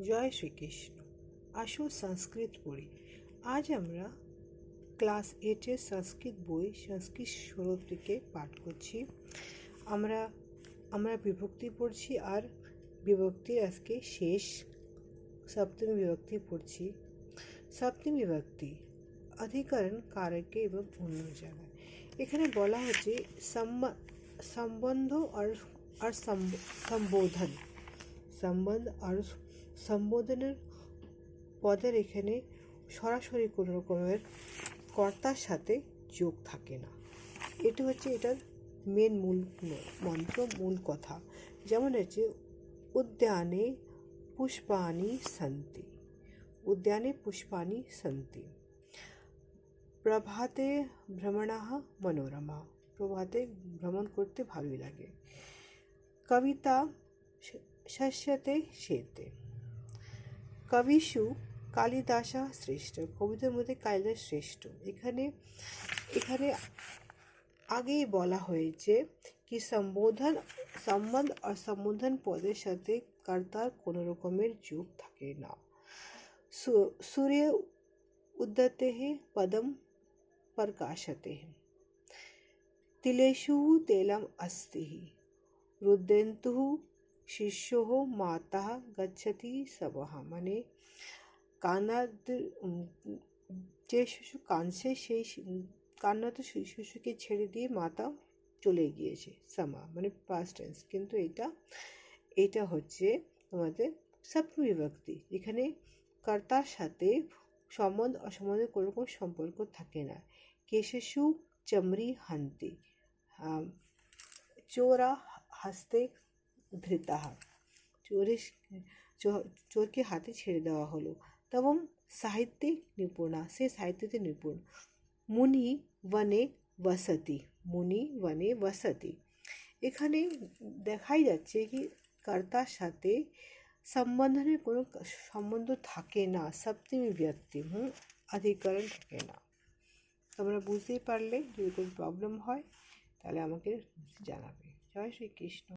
জয় শ্রীকৃষ্ণ। আসো সংস্কৃত পড়ি। আজ আমরা ক্লাস এইটের সংস্কৃত বই, সংস্কৃত স্বরূপ থেকে পাঠ করছি। আমরা আমরা বিভক্তি পড়ছি আর বিভক্তির আজকে শেষ। সপ্তমী বিভক্তি পড়ছি। সপ্তমী বিভক্তি, অধিকরণ কারকে এবং অন্য জায়গায়। এখানে বলা হচ্ছে সম্ব- সম্বন্ধ আর আর সম্বোধন। সম্বন্ধ আর সম্বোধনের পদের এখানে সরাসরি কোনো রকমের কর্তার সাথে যোগ থাকে না। এটা হচ্ছে এটার মেন মূল মন্ত্র, মূল কথা। যেমন হচ্ছে উদ্যানে পুষ্পাণি সন্তি। উদ্যানে পুষ্পাণি সন্তি। প্রভাতে ভ্রমণাহ মনোরমা। প্রভাতে ভ্রমণ করতে ভালোই লাগে। কবিতা শস্যতে শেতে কবিষু কালিদাসা শ্রেষ্ঠ কবিতার মধ্যে কালিদাস শ্রেষ্ঠ এখানে এখানে আগেই বলা হয়েছে কি সম্বোধন সম্বন্ধ আর সম্বোধন পদের সাথে কর্তার কোনো রকমের যোগ থাকে না সু- সূর্য উদ্যতে পদম प्रकाशते तिलेषु तैलम् अस्ति रुद्रन्तुः শিষ্যः মাতা গচ্ছতি সবহা মানে কান্নার যে শিশু কাঁদছে সেই শি- কান্নাত শি- শিশুকে ছেড়ে দিয়ে মাতা চলে গিয়েছে সামা মানে পাস্ট টেন্স কিন্তু এটা এটা হচ্ছে আমাদের সপ্তমী এখানে কর্তার সাথে সম্বন্ধ অসম্বন্ধের কোনো রকম সম্পর্ক থাকে না কেশেষু চমরি হান্তি চোরা হাসতে ধৃতাহ চোরে চোরকে হাতে ছেড়ে দেওয়া হলো। তবং সাহিত্যে নিপুণা সে সাহিত্যতে নিপুণ। মুনি বনে বসতি মুনি বনে বসতি। এখানে দেখাই যাচ্ছে কি কর্তার সাথে সম্বন্ধনের কোনো সম্বন্ধ থাকে না। সপ্তমী ব্যক্তি, হুম, অধিকরণ থাকে না। তোমরা বুঝতেই পারলে যদি কোনো প্রবলেম হয়, তাহলে আমাকে জানাবে। জয় শ্রীকৃষ্ণ।